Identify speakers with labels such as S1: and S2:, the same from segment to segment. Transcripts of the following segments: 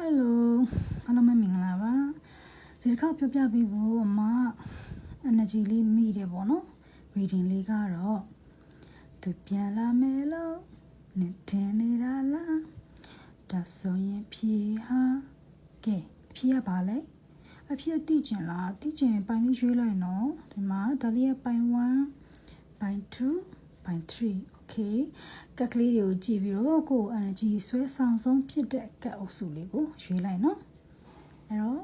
S1: ဟယ်လိုအားလုံးပဲမင်္ဂလာပါဒီတစ်ခါပြောပြပေးဖို့အမ energy လေးမိတယ်ပေါ့နော် reading လေးကတော့သူပြန်လာမယ်လို့နဲ့တင်နေတာလားဒါဆိုရင်ဖြေဟာကဲဖြေရပါလေအဖြေတိကျင်လားတိကျင်ပိုင်လေးရွေးလိုက်နော်ဒီမှာဒါလေးရဲ့ပိုင်1ပိုင်2ပိုင်3 okay ကက်ကလေးတွေကိုကြည့်ပြီးတော့ကိုယ် energy ဆွဲဆောင်ဆုံးဖြစ်တဲ့ကက်အုပ်စုလေးကိုရွေးလိုက်နော်အဲ့တော့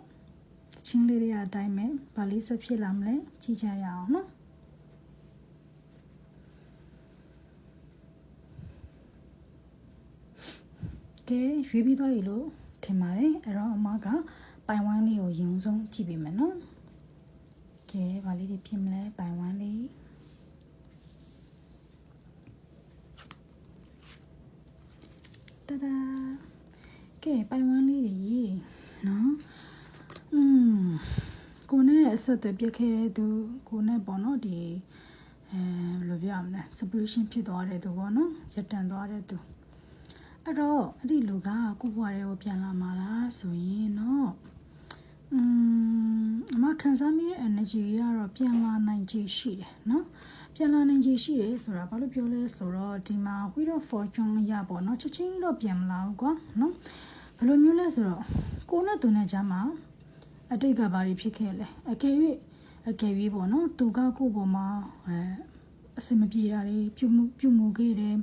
S1: ချင်းလေးတွေအတိုင်းပဲဗာလေးဆက်ဖြစ်လာမလဲကြည့်ကြရအောင်နော်ကဲရွေးပြီးသွားပြီလို့ထင်ပါတယ်အဲ့တော့အမကပိုင်ဝမ်းလေးကိုရင်ဆုံးကြည့်ပေးမယ်နော်ကဲဗာလေးတွေဖြစ်မလဲပိုင်ဝမ်းလေး တဒါကဲပိုင်ဝမ်းလေးတွေနော်อืมကိုနဲ့အဆက်အသွယ်ပြတ်ခဲ့တဲ့သူကိုနဲ့ပေါ့နော်ဒီအဲဘယ်လိုပြောရမလဲ separation ဖြစ်သွားတဲ့သူပေါ့နော်ရက်တန်သွားတဲ့သူအဲ့တော့အဲ့ဒီလူကကိုဘွားတွေကိုပြန်လာမှာလားဆိုရင်တော့อืมအမခံစားမိတဲ့ energy ကတော့ပြန်လာနိုင်ခြေရှိတယ်နော် ပြန်လာနိုင်ခြေရှိတယ်ဆိုတာဘာလို့ပြောလဲဆိုတော့ဒီမှာ Wheel of Fortune ရပေါ့နော်ချက်ချင်းတော့ပြန်မလာဘူးကွာနော်ဘယ်လိုမျိုးလဲဆိုတော့ကိုနဲ့သူနဲ့ကြားမှာအတိတ်ကဘာတွေဖြစ်ခဲ့လဲအကယ်၍အကယ်၍ပေါ့နော်သူကကိုယ့်ပေါ်မှာအဲအစင်မပြေတာတွေပြုမှုပြုမှုခဲ့တယ်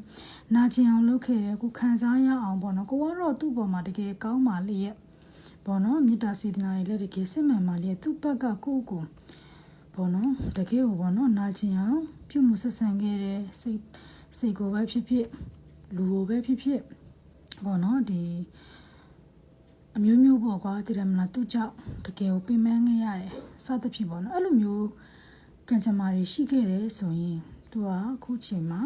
S1: နာကျင်အောင်လုပ်ခဲ့တယ်ကိုခံစားရအောင်ပေါ့နော်ကိုကတော့သူ့ပေါ်မှာတကယ်ကောင်းပါလေရဲ့ပေါ့နော်မေတ္တာစေတနာတွေလည်းတကယ်စစ်မှန်ပါလေသူ့ဘက်ကကိုယ့်ကို ပေါ့နော်တကယ်ကိုပေါ့နော်နာကျင်အောင်ပြုမှုဆက်ဆံခဲ့တယ်စိတ်စိတ်ကိုပဲဖြစ်ဖြစ်လူကိုပဲဖြစ်ဖြစ်ပေါ့နော်ဒီအမျိုးမျိုးပေါ့ကွာတည်တယ်မလားသူကြောင့်တကယ်ကိုပြင်ပန်းခဲ့ရတယ်စသဖြင့်ပေါ့နော်အဲ့လိုမျိုးကံကြမ္မာတွေရှိခဲ့တယ်ဆိုရင်သူကအခုချိန်မှာ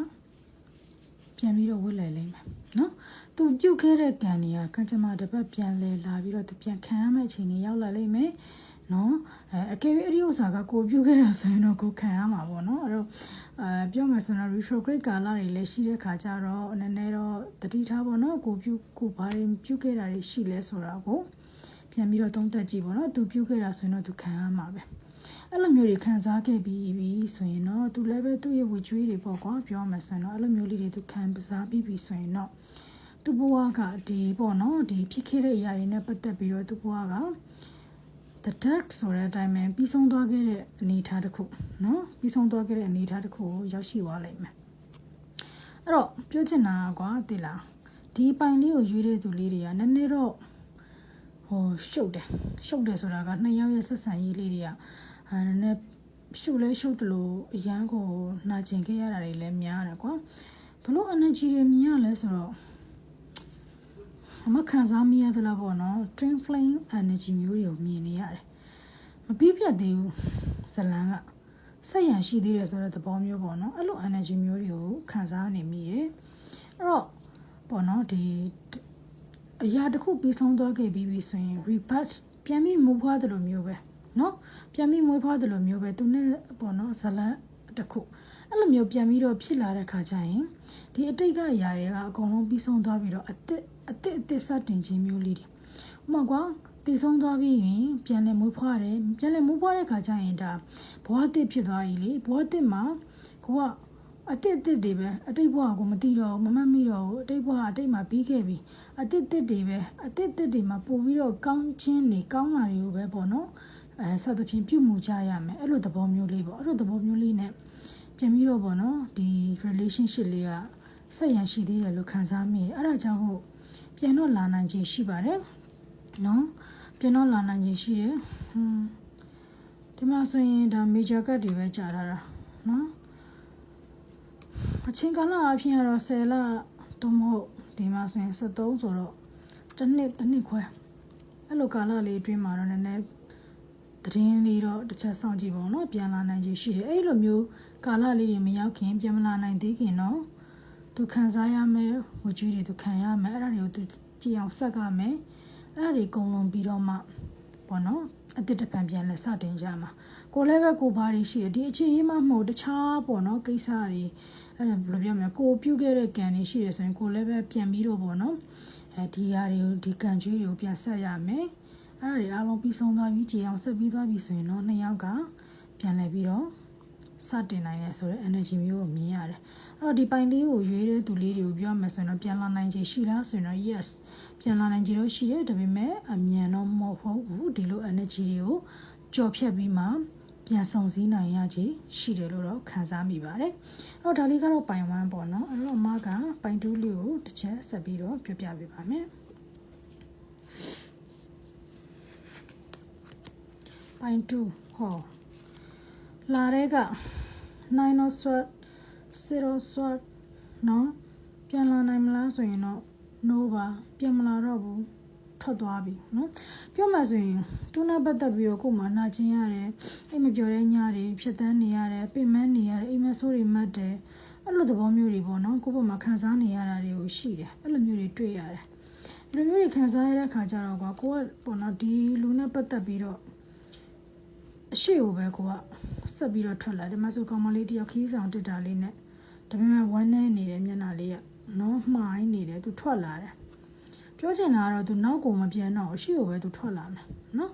S1: ပြန်ပြီးတော့ဝတ်လိုက်လိမ့်မယ်နော်သူပြုတ်ခဲ့တဲ့ကံတွေကကံကြမ္မာတစ်ပတ်ပြန်လဲလာပြီးတော့သူပြန်ခံရမယ့်အချိန်တွေရောက်လာလိမ့်မယ် နော်အဲအကယ်၍အဲ့ဒီဥစ္စာကကိုပြုတ်ခဲ့တာဆိုရင်တော့ကိုခံရမှာပေါ့နော်အဲ့တော့အဲပြောမယ်ဆိုတော့ retrograde ကာလတွေလည်းရှိတဲ့ခါကျတော့နည်းနည်းတော့တတိထားပေါ့နော်ကိုပြုတ်ကိုဘာတွေပြုတ်ခဲ့တာတွေရှိလဲဆိုတာကိုပြန်ပြီးတော့သုံးသပ်ကြည့်ပေါ့နော်သူပြုတ်ခဲ့တာဆိုရင်တော့သူခံရမှာပဲအဲ့လိုမျိုးတွေခံစားခဲ့ပြီးပြီဆိုရင်တော့သူလည်းပဲသူ့ရဲ့ဝေကျွေးတွေပေါ့ကွာပြောမယ်ဆိုရင်တော့အဲ့လိုမျိုးလေးတွေသူခံစားပြီးပြီဆိုရင်တော့သူ့ဘဝကဒီပေါ့နော်ဒီဖြစ်ခဲ့တဲ့အရာတွေနဲ့ပတ်သက်ပြီးတော့သူ့ဘဝက the duck ဆိုတဲ့အတိုင်းပဲပြီးဆုံးသွားခဲ့တဲ့အနေအထားတစ်ခုเนาะပြီးဆုံးသွားခဲ့တဲ့အနေအထားတစ်ခုကိုရောက်ရှိသွားလိမ့်မယ်အဲ့တော့ပြောချင်တာကွာသိလားဒီပိုင်လေးကိုရွေးတဲ့သူလေးတွေကနည်းနည်းတော့ဟိုရှုပ်တယ်ရှုပ်တယ်ဆိုတာကနှစ်ယောက်ရဲ့ဆက်ဆံရေးလေးတွေကဟာနည်းနည်းရှုပ်လဲရှုပ်တယ်လို့အရန်ကိုနာကျင်ခဲ့ရတာတွေလည်းများတယ်ကွာဘလို့ energy တွေမြင်ရလဲဆိုတော့ အမခံစားမိရသလားပေါ့နော် twin flame energy မျိုးတွေကိုမြင်နေရတယ်မပြည့်ပြတ်သေးဘူးဇလန်ကဆက်ရန်ရှိသေးတယ်ဆိုတဲ့သဘောမျိုးပေါ့နော်အဲ့လို energy မျိုးတွေကိုခံစားနေမိတယ်အဲ့တော့ပေါ့နော်ဒီအရာတစ်ခုပြီးဆုံးသွားခဲ့ပြီးပြီဆိုရင် rebirth ပြန်ပြီးမူဖွားတယ်လို့မျိုးပဲနော်ပြန်ပြီးမွေးဖွားတယ်လို့မျိုးပဲသူနဲ့ပေါ့နော်ဇလန်တစ်ခု အဲ့လိုမျိုးပြန်ပြီးတော့ဖြစ်လာတဲ့ခါကျရင်ဒီအတိတ်ကအရာတွေကအကုန်လုံးပြီးဆုံးသွားပြီးတော့အစ်အစ်အစ်စတင်ခြင်းမျိုးလေးတွေဥပမာကွာတည်ဆုံးသွားပြီးရင်ပြန်လည်မွေးဖွားတယ်ပြန်လည်မွေးဖွားတဲ့ခါကျရင်ဒါဘဝတစ်ဖြစ်သွားပြီလေဘဝတစ်မှာကိုကအတစ်တစ်တွေပဲအတိတ်ဘဝကိုမသိတော့မမှတ်မိတော့ဘူးအတိတ်ဘဝအတိတ်မှာပြီးခဲ့ပြီအတစ်တစ်တွေပဲအတစ်တစ်တွေမှာပို့ပြီးတော့ကောင်းခြင်းတွေကောင်းတာတွေကိုပဲပေါ့နော်အဲစသဖြင့်ပြုမှုကြရမယ်အဲ့လိုသဘောမျိုးလေးပေါ့အဲ့လိုသဘောမျိုးလေးနဲ့ ပြန်ပြီးတော့ပေါ့နော်ဒီ relationship လေးကဆက်ရန်ရှိသေးတယ်လို့ခံစားမိတယ်အဲ့ဒါကြောင့်မို့ပြန်တော့လာနိုင်ခြင်းရှိပါတယ်နော်ပြန်တော့လာနိုင်ခြင်းရှိတယ်ဟွန်းဒီမှာဆိုရင်ဒါ major cut တွေပဲကြာထားတာနော်အချိန်ကာလအဖြစ်ကတော့10လတော့မဟုတ်ဒီမှာဆိုရင်73ဆိုတော့တစ်နှစ်တစ်နှစ်ခွဲအဲ့လိုကာလလေးအတွင်းမှာတော့နည်းနည်းသတင်းလေးတော့တစ်ချက်စောင့်ကြည့်ပါဦးနော်ပြန်လာနိုင်ခြင်းရှိတယ်အဲ့လိုမျိုး ကာလလေးတွေမရောက်ခင်ပြန်မလာနိုင်သေးခင်တော့သူခံစားရမယ်ဝကြွေးတွေသူခံရမယ်အဲ့ဒါတွေကိုသူကြည့်အောင်ဆက်ကမယ်အဲ့ဒါတွေကုန်လုံးပြီးတော့မှပေါ့နော်အတစ်တပံပြန်လဲစတင်ကြမှာကိုလည်းပဲကိုဘာတွေရှိတယ်ဒီအခြေရေးမှမဟုတ်တခြားပေါ့နော်ကိစ္စတွေအဲ့ဘယ်လိုပြောမလဲကိုပြုတ်ခဲ့တဲ့ကံတွေရှိတယ်ဆိုရင်ကိုလည်းပဲပြန်ပြီးတော့ပေါ့နော်အဲအဲဒီဟာတွေကိုဒီကန်ကျွေးတွေကိုပြန်ဆက်ရမယ်အဲ့ဒါတွေအားလုံးပြီးဆုံးသွားပြီကြည်အောင်ဆက်ပြီးသွားပြီဆိုရင်တော့နှစ်ယောက်ကပြန်လဲပြီးတော့ စတင်နိုင်တယ်ဆိုတော့ energy မျိုးကိုမြင်ရတယ်အဲ့တော့ဒီပိုင်လေးကိုရွေးတဲ့သူလေးတွေကိုပြောမှဆိုရင်တော့ပြန်လာနိုင်ခြေရှိလားဆိုရင်တော့ yes ပြန်လာနိုင်ခြေတော့ရှိတယ်ဒါပေမဲ့အမြန်တော့မဟုတ်ဘူးဒီလို energy တွေကိုကြော်ဖြတ်ပြီးမှပြန်ဆောင်စည်းနိုင်ရခြေရှိတယ်လို့တော့ခံစားမိပါတယ်။အဲ့တော့ဒါလေးကတော့ပိုင်1ပေါ့နော်။အဲ့တော့အမကပိုင်2လေးကိုတစ်ချက်ဆက်ပြီးတော့ပြောပြပေးပါမယ်။ပိုင်2ဟော လာတဲ့က9 of sword 0 sword နော်ပြန်လာနိုင်မလားဆိုရင်တော့ no ပါပြန်မလာတော့ဘူးထွက်သွားပြီနော်ပြောမှဆိုရင်သူနဲ့ပတ်သက်ပြီးတော့ကို့မှာနာကျင်ရတယ်အိမ်မပြောတဲ့ညတွေဖြတ်တန်းနေရတယ်ပြင်မနေရတယ်အိမ်မဆိုးတွေမှတ်တယ်အဲ့လိုသဘောမျိုးတွေပေါ့နော်ကိုယ့်ဘက်မှာခံစားနေရတာတွေကိုရှိတယ်အဲ့လိုမျိုးတွေတွေ့ရတယ်ဒီလိုမျိုးတွေခံစားရတဲ့ခါကျတော့ကွာကိုကပေါ့နော်ဒီလူနဲ့ပတ်သက်ပြီးတော့အရှိကိုပဲကိုက ဆက်ပြီးတော့ထွက်လာတယ်မဆိုကောင်မလေးတယောက်ခီးဆောင်တက်တာလေးနဲ့ဒါပေမဲ့ဝမ်းနေနေတဲ့မျက်နှာလေးကနော်မှိုင်းနေတယ်သူထွက်လာတယ်ပြောချင်တာကတော့သူနောက်ကိုမပြန်တော့အရှိကိုပဲသူထွက်လာမယ်နော်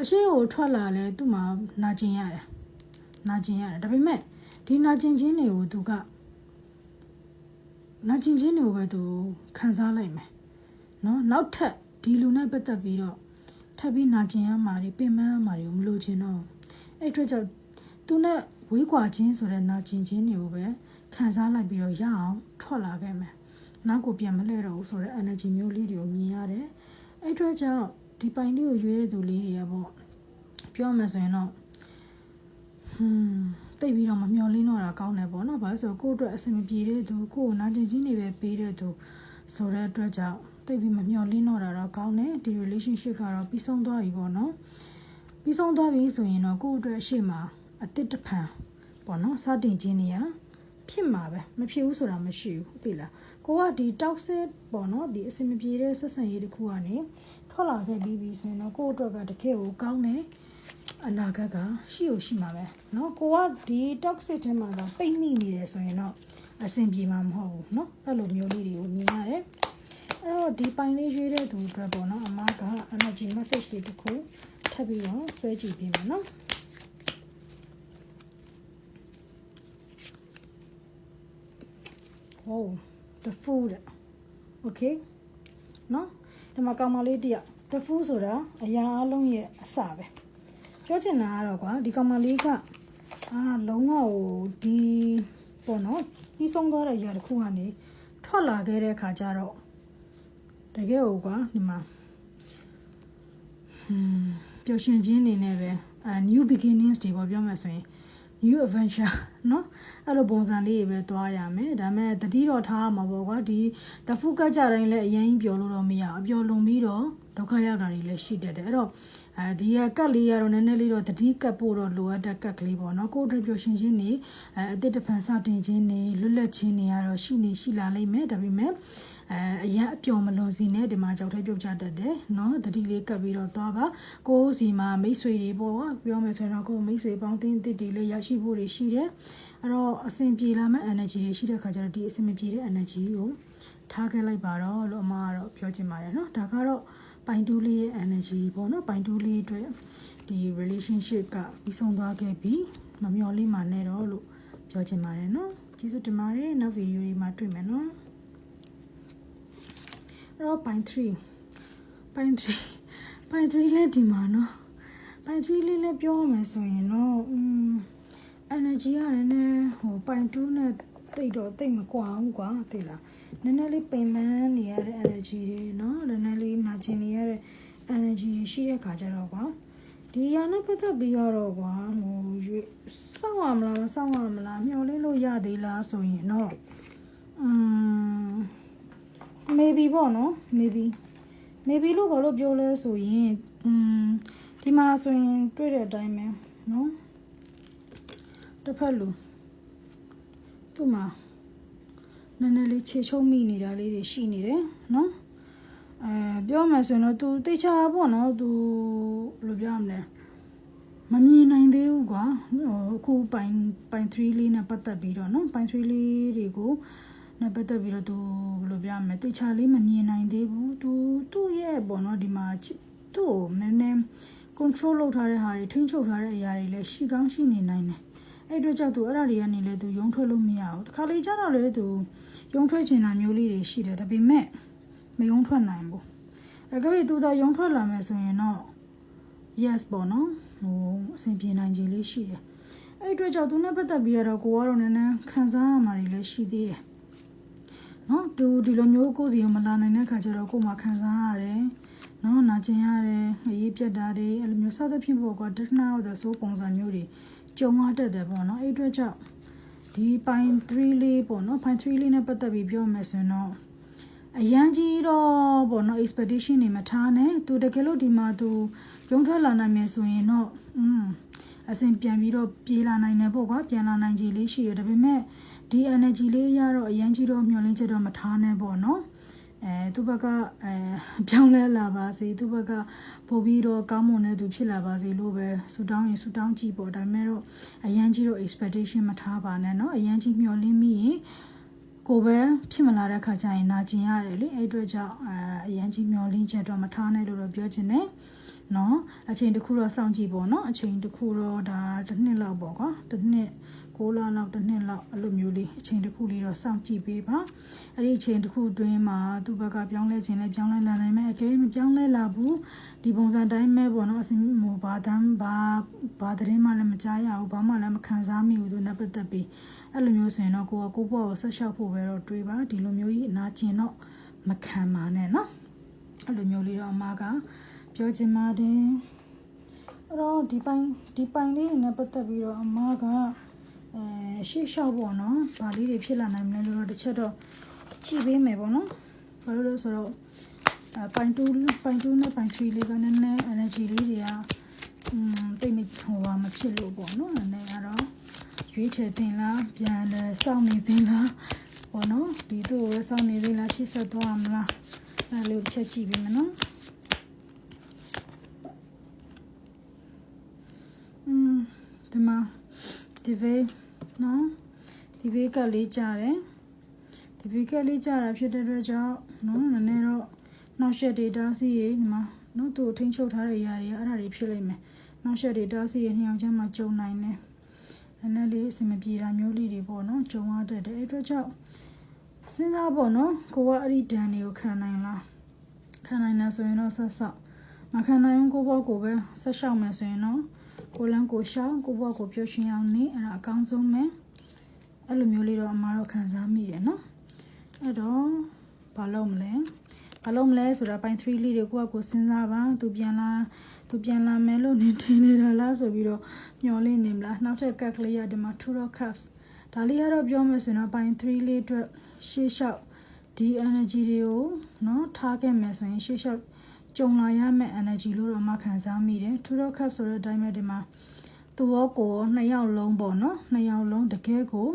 S1: အရှိကိုထွက်လာလဲသူ့မှာနာကျင်ရတယ်နာကျင်ရတယ်ဒါပေမဲ့ဒီနာကျင်ခြင်းတွေကိုသူကနာကျင်ခြင်းတွေကိုပဲသူခံစားလိုက်မယ်နော်နောက်ထပ်ဒီလူနဲ့ပတ်သက်ပြီးတော့ထပ်ပြီးနာကျင်ရမှာတွေပင်ပန်းရမှာတွေကိုမလိုချင်တော့ဘူးအဲ့အတွက်ကြောင့် သူနဲ့ဝေးကွာခြင်းဆိုတဲ့နာကျင်ခြင်းတွေကိုပဲခံစားလိုက်ပြီးတော့ရအောင်ထွက်လာခဲ့မယ်နောက်ကိုပြန်မလှည့်တော့ဘူးဆိုတော့ energy မျိုးလေးတွေကိုမြင်ရတယ်အဲ့အတွက်ကြောင့်ဒီပိုင်လေးကိုရွေးတဲ့သူလေးတွေကပေါ့ပြောမှဆိုရင်တော့ဟွန်းတိတ်ပြီးတော့မမျောလင်းတော့တာကောင်းတယ်ပေါ့နော်။ဘာလို့ဆိုတော့ကိုယ့်အတွက်အဆင်မပြေတဲ့သူကိုယ်ကိုနာကျင်ခြင်းတွေပဲပေးတဲ့သူဆိုတဲ့အတွက်ကြောင့်တိတ်ပြီးမမျောလင်းတော့တာတော့ကောင်းတယ်။ဒီ relationship ကတော့ပြီးဆုံးသွားပြီပေါ့နော်။ပြီးဆုံးသွားပြီဆိုရင်တော့ကိုယ့်အတွက်ရှေ့မှာ အတစ်တစ်ဖန်ပေါ့နော်စတင်ခြင်းနေရဖြစ်မှာပဲမဖြစ်ဘူးဆိုတာမရှိဘူးသိလားကိုကဒီ toxic ပေါ့နော်ဒီအဆင်မပြေတဲ့ဆက်ဆံရေးတစ်ခုကနေထွက်လာခဲ့ပြီးပြီဆိုရင်တော့ကိုယ့်အတွက်ကတကယ်ကိုကောင်းတယ်အနာဂတ်ကရှိ ਉ ရှိမှာပဲเนาะကိုကဒီ toxic ထဲမှာကပိတ်မိနေတယ်ဆိုရင်တော့အဆင်ပြေမှာမဟုတ်ဘူးเนาะအဲ့လိုမျိုးလေးတွေကိုမြင်ရတယ်အဲ့တော့ဒီပိုင်လေးရွေးတဲ့သူအတွက်ပေါ့နော်အမက energy message လေးတစ်ခုထပ်ပြီးတော့ဆွဲကြည့်ပေးမယ်နော် oh the food okay နော်ဒီမှာကောင်မလေးတယောက် the food ဆိုတာအရာအလုံးရဲ့အစပဲပြောချင်တာကတော့ကွာဒီကောင်မလေးကအာလုံးဝဟိုဒီပေါ့နော်ပြီးဆုံးသွားတဲ့အရာတစ်ခုကနေထွက်လာခဲ့တဲ့ခါကျတော့တကယ်ဟိုကွာဒီမှာဟွန်းပျော်ရွှင်ခြင်းနေနဲ့ပဲအာ new beginnings တွေပေါ့ပြောမှဆိုရင် new adventure เนาะအဲ့လိုပုံစံလေးတွေပဲသွားရမယ်ဒါမဲ့တတိတော်ထားမှာပေါ့ကွာဒီတဖုကကြတိုင်းလည်းအရင်ကြီးပြောလို့တော့မရဘူးအပြောလုံးပြီးတော့ဒုက္ခရောက်တာတွေလည်းရှိတတ်တယ်အဲ့တော့အဲဒီကကတ်လေးရတော့နည်းနည်းလေးတော့တတိကတ်ဖို့တော့လိုအပ်တဲ့ကတ်ကလေးပေါ့နော်ကိုယ်အတွက်ပြောရှင်ချင်းနေအဲအတစ်တဖန်စတင်ခြင်းနေလွတ်လပ်ခြင်းနေရတော့ရှိနေရှိလာလိမ့်မယ်ဒါပေမဲ့ အဲအရင်အပျော်မလွန်စီနဲ့ဒီမှာကြောက်ထဲပြုတ်ချတတ်တယ်နော်တတိလေးကပ်ပြီးတော့သွားပါကိုယ်စီမှာမိတ်ဆွေတွေပေါ့ပြောမယ်ဆိုတော့ကိုယ်မိတ်ဆွေပေါင်းသင်းတစ်တီလေးရရှိဖို့တွေရှိတယ်အဲ့တော့အဆင်ပြေလာမဲ့ energy တွေရှိတဲ့ခါကျတော့ဒီအဆင်မပြေတဲ့ energy ကိုထားခဲ့လိုက်ပါတော့လို့အမကတော့ပြောချင်ပါတယ်နော်ဒါကတော့ပိုင်တူးလေးရဲ့ energy ပေါ့နော်ပိုင်တူးလေးအတွက်ဒီ relationship ကပြီးဆုံးသွားခဲ့ပြီမမျော်လင့်ပါနဲ့တော့လို့ပြောချင်ပါတယ်နော်ကျေးဇူးတင်ပါတယ်နောက် video တွေမှာတွေ့မယ်နော် အဲ့တော့ပိုင်3ပိုင်3ပိုင်3လည်းဒီမှာနော်ပိုင်3လေးလည်းပြောမယ်ဆိုရင်တော့อืม energy ကလည်းဟိုပိုင်2နဲ့တိတ်တော့တိတ်မကွာဘူးကွာသိလားနည်းနည်းလေးပင်ပန်းနေရတဲ့ energy တွေเนาะနည်းနည်းလေးနာကျင်နေရတဲ့ energy တွေရှိတဲ့ခါကျတော့ကွာဒီရနဲ့ပတ်သက်ပြီးတော့ကွာဟိုရွေးစောင့်ရမလားမစောင့်ရမလားမျှော်လင့်လို့ရသေးလားဆိုရင်တော့อืม maybe ပေါ့နော် maybe maybe လို့ဘာလို့ပြောလဲဆိုရင်อืมဒီမှာဆိုရင်တွေ့တဲ့အတိုင်းပဲနော်တစ်ဖက်လူသူ့မှာနည်းနည်းလေးခြေချုံမိနေတာလေးတွေရှိနေတယ်နော်အဲပြောမှဆိုရင်တော့ तू တေချာပေါ့နော် तू ဘယ်လိုပြောရမလဲမမြင်နိုင်သေးဘူးကွာအခုပိုင်ပိုင်3လေးနဲ့ပတ်သက်ပြီးတော့နော်ပိုင်3လေးတွေကို နနဲ့ပတ်သက်ပြီးတော့သူဘယ်လိုပြောရမလဲတိတ်ချလေးမမြင်နိုင်သေးဘူးသူသူ့ရဲ့ပေါ့နော်ဒီမှာချစ်သူ့ကိုနည်းနည်း control လုပ်ထားတဲ့ဟာတွေထိန်းချုပ်ထားတဲ့အရာတွေလည်းရှိကောင်းရှိနေနိုင်တယ်အဲ့အတွက်ကြောင့်သူအဲ့ဒါတွေကနေလည်းသူရုံထွက်လို့မရဘူးတခါလေကျတော့လေသူရုံထွက်ချင်တာမျိုးလေးတွေရှိတယ်ဒါပေမဲ့မရုံထွက်နိုင်ဘူးအဲ့ကလေးသူတော့ရုံထွက်လာမယ်ဆိုရင်တော့ yes ပေါ့နော်ဟိုအဆင်ပြေနိုင်ခြေလေးရှိတယ်အဲ့အတွက်ကြောင့်သူနဲ့ပတ်သက်ပြီးတော့ကိုကတော့နည်းနည်းခံစားရမှာတွေလည်းရှိသေးတယ် နော်သူဒီလိုမျိုးကိုယ်စီကိုမလာနိုင်တဲ့ခါကျတော့ကိုယ်မှခံစားရတယ်နော်နာကျင်ရတယ်အရေးပြတ်တာတွေအဲ့လိုမျိုးစသဖြင့်ပေါ့ကွာဒက်နာတော့ဆိုပုံစံမျိုးတွေကြုံရတတ်တယ်ပေါ့နော်အဲ့အတွက်ကြောင့်ဒီပိုင်း3လေးပေါ့နော်ပိုင်း3လေးနဲ့ပတ်သက်ပြီးပြောမယ်ဆိုရင်တော့အရန်ကြီးတော့ပေါ့နော် expectation တွေမထားနဲ့သူတကယ်လို့ဒီမှာသူရုံထွက်လာနိုင်မယ်ဆိုရင်တော့อืมအစဉ်ပြန်ပြီးတော့ပြေးလာနိုင်တယ်ပေါ့ကွာပြန်လာနိုင်ခြေလေးရှိတယ်ဒါပေမဲ့ ဒီ energy လေးရတော့အရန်ကြီးတော့မျောလင်းချက်တော့မထားနဲ့ပေါ့နော်အဲသူ့ဘက်ကအဲပြောင်းလဲလာပါစေသူ့ဘက်ကပို့ပြီးတော့ကောင်းမွန်တဲ့သူဖြစ်လာပါစေလို့ပဲဆူတောင်းရင်ဆူတောင်းကြည့်ပေါ့ဒါပေမဲ့တော့အရန်ကြီးတော့ expectation မထားပါနဲ့เนาะအရန်ကြီးမျောလင်းမိရင်ကိုပဲဖြစ်မလာတဲ့ခါကျရင်နာကျင်ရတယ်လေအဲ့အတွက်ကြောင့်အဲအရန်ကြီးမျောလင်းချက်တော့မထားနဲ့လို့တော့ပြောချင်တယ် နော်အချိန်တစ်ခုတော့စောင့်ကြည့်ပေါ့နော်အချိန်တစ်ခုတော့ဒါတစ်နှစ်လောက်ပေါ့ကွာတစ်နှစ်6လလောက်တစ်နှစ်လောက်အဲ့လိုမျိုးလေးအချိန်တစ်ခုလေးတော့စောင့်ကြည့်ပေးပါအဲ့ဒီအချိန်တစ်ခုအတွင်းမှာသူ့ဘက်ကပြောင်းလဲခြင်းလဲပြောင်းလဲလာနိုင်မယ်အကယ်မပြောင်းလဲလာဘူးဒီပုံစံတိုင်းပဲပေါ့နော်အစဟိုဘာတမ်းဘာဘာသတင်းမှလည်းမကြားရဘူးဘာမှလည်းမခံစားမိဘူးသူနဲ့ပတ်သက်ပြီးအဲ့လိုမျိုးဆိုရင်တော့ကိုကကိုပေါ့ကိုဆက်လျှောက်ဖို့ပဲတော့တွေးပါဒီလိုမျိုးကြီးအနာကျင်တော့မခံပါနဲ့နော်အဲ့လိုမျိုးလေးတော့အမက ပြောချင်ပါတယ်အဲ့တော့ဒီပိုင်းဒီပိုင်းလေးနဲ့ပတ်သက်ပြီးတော့အမကအဲရှေ့လျှောက်ပေါ့နော်။ဗာလေးတွေဖြစ်လာနိုင်မလဲလို့တော့တစ်ချက်တော့ကြည့်ပေးမယ်ပေါ့နော်။ဘာလို့လဲဆိုတော့အဲပိုင်း2ပိုင်း2နဲ့ပိုင်း3လေးကနည်းနည်း energy လေးတွေကอืมတိတ်မဟိုပါမဖြစ်လို့ပေါ့နော်။နည်းနည်းကတော့ရွေးချယ်တင်လားပြန်လဲစောင့်နေတင်လားပေါ့နော်။ဒီတို့ပဲစောင့်နေသေးလားရှေ့ဆက်သွားမလား။အဲလိုတစ်ချက်ကြည့်ပေးမယ်နော်။ ဒီဗေးနော်ဒီဗေးကလေးကြတယ်ဒီဗေးကလေးကြတာဖြစ်တဲ့အတွက်ကြောင့်နော်နည်းနည်းတော့နောက်ဆက် data စီးရေဒီမှာနော်သူ့ထိန်းချုပ်ထားတဲ့ຢာတွေအဲ့ဒါတွေဖြစ်လိမ့်မယ်နောက်ဆက် data စီးရေနှစ်ယောက်ချင်းမှကြုံနိုင်တယ်နည်းနည်းလေးအဆင်မပြေတာမျိုးလေးတွေပေါ့နော်ကြုံရတတ်တယ်အဲ့အတွက်ကြောင့်စဉ်းစားပေါ့နော်ကိုကအဲ့ဒီဒဏ်တွေကိုခံနိုင်လားခံနိုင်တယ်ဆိုရင်တော့ဆက်ဆော့မခံနိုင်ရင်ကိုဘောကိုပဲဆက်ရှောက်မယ်ဆိုရင်တော့ ကိုလန်းကိုရှောင်းကိုဘွားကိုပျော်ရွှင်အောင်နေအဲ့ဒါအကောင်းဆုံးပဲအဲ့လိုမျိုးလေးတော့အမားတော့ခံစားမိတယ်နော်အဲ့တော့ဘာလုပ်မလဲဘာလုပ်မလဲဆိုတာပိုင်း3လေးတွေကိုယ့်ကိုစဉ်းစားပါသူပြန်လာသူပြန်လာမယ်လို့နေထင်နေတာလားဆိုပြီးတော့ညှော်လင့်နေမလားနောက်ထပ်ကက်ကလေးရဒီမှာ Turo Cups ဒါလေးကတော့ပြောမယ်ဆိုရင်တော့ပိုင်း3လေးအတွက်ရှေ့လျှောက်ဒီ energy တွေကိုနော်ထားခဲ့မယ်ဆိုရင်ရှေ့လျှောက် ကြုံလာရမယ့် energy လို့တော့မှခံစားမိတယ် two cup ဆိုတဲ့အတိုင်းပဲဒီမှာသူရောကိုရောနှစ်ယောက်လုံးပေါ့နော်နှစ်ယောက်လုံးတကယ်ကို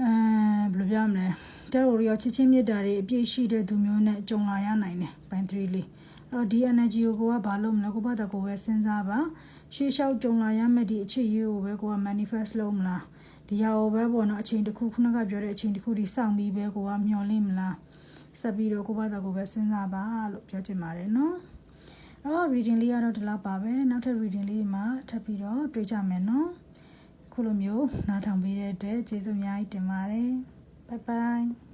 S1: အဲဘယ်လိုပြောမလဲတဲ့ရိုရောချစ်ချင်းမြတ်တာတွေအပြည့်ရှိတဲ့သူမျိုးနဲ့ကြုံလာရနိုင်တယ်ဘိုင်း3လေးအဲ့တော့ဒီ energy ကိုကိုကဘာလို့မလဲကိုဘာတကိုပဲစဉ်းစားပါရှေးလျှောက်ကြုံလာရမယ့်ဒီအခြေရေးကိုပဲကိုက manifest လုပ်မလားဒီဟာကိုပဲပေါ့နော်အချိန်တစ်ခုခုနကပြောတဲ့အချိန်တစ်ခုဒီစောင့်ပြီးပဲကိုကမျောလင့်မလား ဆက်ပြီးတော့ကိုဘာတကိုပဲစဉ်းစားပါလို့ပြောချင်ပါတယ်နော်အော် reading လေးကတော့ဒီလောက်ပါပဲနောက်ထပ် reading လေးမှာထပ်ပြီးတော့တွေ့ကြမယ်နော်ခုလိုမျိုးနားထောင်ပေးတဲ့အတွက်ကျေးဇူးအများကြီးတင်ပါတယ် bye bye